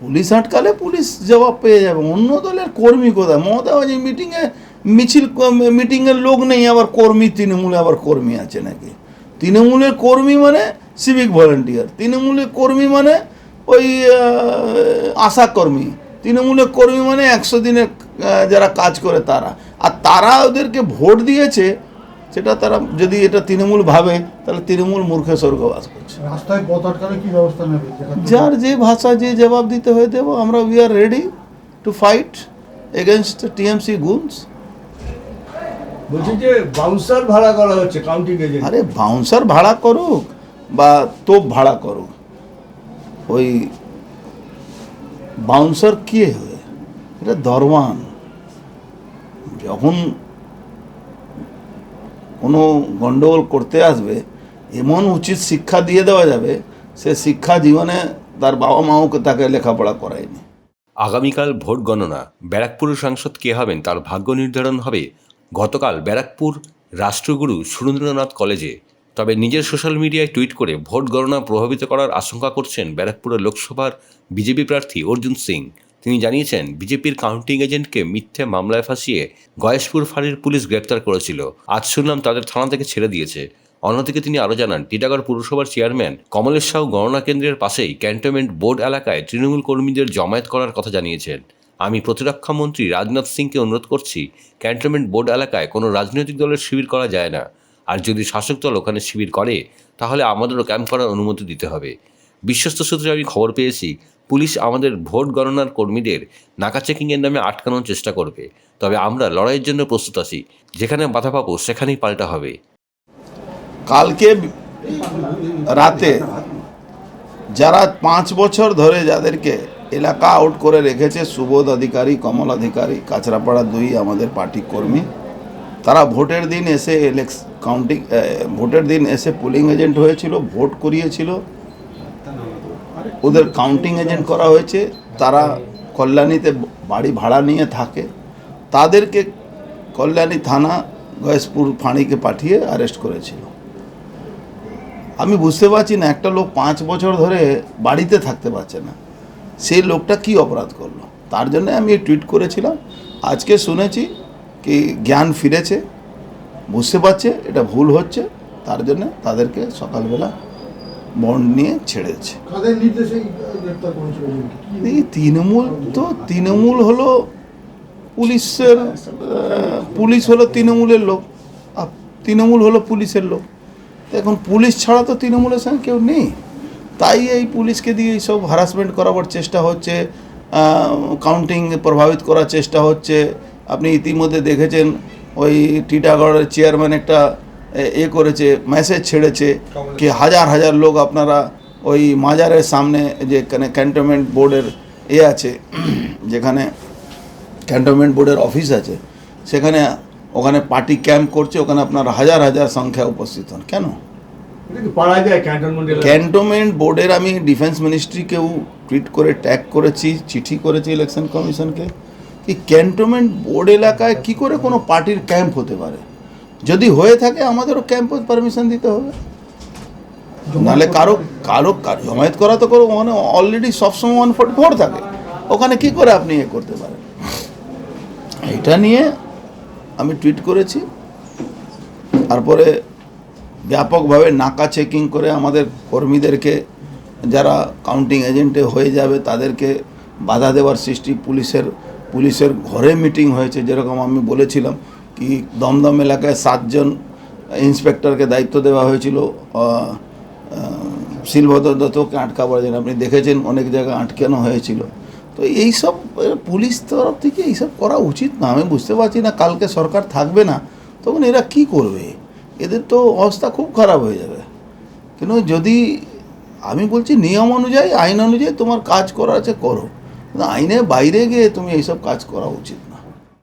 Police আটকালে police জবাব পেয়ে যাবে। অন্য দলের কর্মী কোথায়? মমতা বাজি মিটিংয়ে মিছিল মিটিংয়ের লোক নেই, আবার কর্মী, তৃণমূলে আবার কর্মী আছে নাকি? তৃণমূলের কর্মী মানে সিভিক ভলেন্টিয়ার তৃণমূলের কর্মী মানে ওই আশা কর্মী। তৃণমূলের কর্মী মানে একশো দিনের যারা কাজ করে তারা। আর তারা ওদেরকে ভোট দিয়েছে সেটা তারা যদি এটা তৃণমূল ভাবে তাহলে তৃণমূল মূর্খে স্বর্গবাস করছে। রাস্তায় পথ আটকালে কি ব্যবস্থা নেবে? যার যে ভাষা যে জবাব দিতে হয়ে দেবো আমরা we are ready to fight against TMC goons বলছি যে বাউন্সার ভাড়া করা হচ্ছে কাউন্টিং এজেন্ট আরে বাউন্সার ভাড়া করুক বা তোপ ভাড়া করুক ওই বাউন্সার কে হবে এটা দরওয়ান। যখন কোনো গণ্ডগোল করতে আসবে, এমন উচিত শিক্ষা দিয়ে দেওয়া যাবে, সে শিক্ষা জীবনে তার বাবা মাও তাকে লেখাপড়া করায়নি। আগামীকাল ভোট গণনা ব্যারাকপুরের সাংসদ কে হবেন তার ভাগ্য নির্ধারণ হবে? গতকাল ব্যারাকপুর রাষ্ট্রগুরু সুরেন্দ্রনাথ কলেজে, তবে নিজের সোশ্যাল মিডিয়ায় টুইট করে ভোট গণনা প্রভাবিত করার আশঙ্কা করছেন ব্যারাকপুরের লোকসভার বিজেপি প্রার্থী অর্জুন সিং। তিনি জানিয়েছেন, বিজেপির কাউন্টিং এজেন্টকে মিথ্যে মামলায় ফাঁসিয়ে গয়েশপুর ফাঁড়ির পুলিশ গ্রেপ্তার করেছিল। আজ শুনলাম তাদের থানা থেকে ছেড়ে দিয়েছে। অন্যদিকে তিনি আরও জানান, টিটাগড় পুরসভার চেয়ারম্যান কমলেশ সাউ গণনা কেন্দ্রের পাশেই ক্যান্টনমেন্ট বোর্ড এলাকায় তৃণমূল কর্মীদের জমায়েত করার কথা জানিয়েছেন। আমি প্রতিরক্ষা মন্ত্রী রাজনাথ সিংকে অনুরোধ করছি, ক্যান্টনমেন্ট বোর্ড এলাকায় কোনো রাজনৈতিক দলের শিবির করা যায় না। আর যদি শাসক দল ওখানে শিবির করে, তাহলে আমাদেরও ক্যাম্প করার অনুমতি দিতে হবে। বিশ্বস্ত সূত্রে আমি খবর পেয়েছি পুলিশ আমাদের ভোট গণনার কর্মীদের নাকা চেকিংয়ের নামে আটকানোর চেষ্টা করবে। তবে আমরা লড়াইয়ের জন্য প্রস্তুত আছি। যেখানে বাধা পাবো, সেখানেই পাল্টা হবে। কালকে রাতে যারা পাঁচ বছর ধরে যাদেরকে এলাকা আউট করে রেখেছে, সুবোধ অধিকারী, কমল অধিকারী, কাঁচরাপাড়া দুই আমাদের পার্টি কর্মী, তারা ভোটের দিন এসে ইলেক্স কাউন্টিং ভোটের দিন এসে পোলিং এজেন্ট হয়েছিল, ভোট করিয়েছিল। ওদের কাউন্টিং এজেন্ট করা হয়েছে, তারা কল্যাণীতে বাড়ি ভাড়া নিয়ে থাকে। তাদেরকে কল্যাণী থানা গয়েশপুর ফাঁড়িকে পাঠিয়ে অ্যারেস্ট করেছিল। আমি বুঝতে পারছি না, একটা লোক পাঁচ বছর ধরে বাড়িতে থাকতে পারছে না। সেই লোকটা কি অপরাধ করল? তার জন্য আমি টুইট করেছিলাম। আজকে শুনেছি কি জ্ঞান ফিরেছে, বুঝতে পারছে, এটা ভুল হচ্ছে, তার জন্য তাদেরকে সকালবেলা বন্ড নিয়ে ছেড়েছে। তৃণমূল তো তৃণমূল হলো পুলিশের পুলিশ হলো তৃণমূলের লোক। আর তৃণমূল হলো পুলিশের লোক। এখন পুলিশ ছাড়া তো তৃণমূলের সঙ্গে কেউ নেই। তাই এই পুলিশকে দিয়ে এইসব হারাসমেন্ট করাবার চেষ্টা হচ্ছে কাউন্টিং প্রভাবিত করার চেষ্টা হচ্ছে। আপনি ইতিমধ্যে দেখেছেন ওই টিটাগড়ের চেয়ারম্যান একটা এ- করেছে মেসেজ ছেড়েছে কি হাজার হাজার লোক আপনারা ওই মাজারের সামনে যে ক্যান্টনমেন্ট বোর্ডের এ আছে যেখানে ক্যান্টনমেন্ট বোর্ডের অফিস আছে সেখানে ওখানে পার্টি ক্যাম্প করছে ওখানে আপনার হাজার হাজার সংখ্যা উপস্থিত হন। কেন? ক্যান্টনমেন্ট বোর্ডের আমি ডিফেন্স মিনিস্ট্রিকেও টুইট করে ট্যাগ করেছি চিঠি করেছি ইলেকশন কমিশনকে কি। ক্যান্টনমেন্ট বোর্ড এলাকায় কি করে কোনো পার্টির ক্যাম্প হতে পারে? যদি হয়ে থাকে আমাদেরও ক্যাম্প পারমিশন দিতে হবে। নাহলে কারও কারও কারও জমায়েত করা তো করো ওখানে অলরেডি সবসময় ওয়ান ফোর্টি ফোর থাকে। ওখানে কি করে আপনি এ করতে পারেন? এটা নিয়ে আমি টুইট করেছি। তারপরে ব্যাপকভাবে নাকা চেকিং করে আমাদের কর্মীদেরকে যারা কাউন্টিং এজেন্টে হয়ে যাবে তাদেরকে বাধা দেওয়ার সৃষ্টি পুলিশের পুলিশের ঘরে মিটিং হয়েছে যেরকম আমি বলেছিলাম। কি দমদম এলাকায় সাতজন ইন্সপেক্টরকে দায়িত্ব দেওয়া হয়েছিল। শিলভদ্র দত্তকে আটকাবার জন্য আপনি দেখেছেন অনেক জায়গায় আটকানো হয়েছিল। তো এইসব পুলিশ তরফ থেকে এইসব করা উচিত না। আমি বুঝতে পারছি না কালকে সরকার থাকবে না। তখন এরা কি করবে? এদের তো অবস্থা খুব খারাপ হয়ে যাবে। কিন্তু যদি আমি বলছি নিয়ম অনুযায়ী, আইন অনুযায়ী তোমার কাজ করা আছে, করো। আইনের বাইরে গিয়ে তুমি এইসব কাজ করা উচিত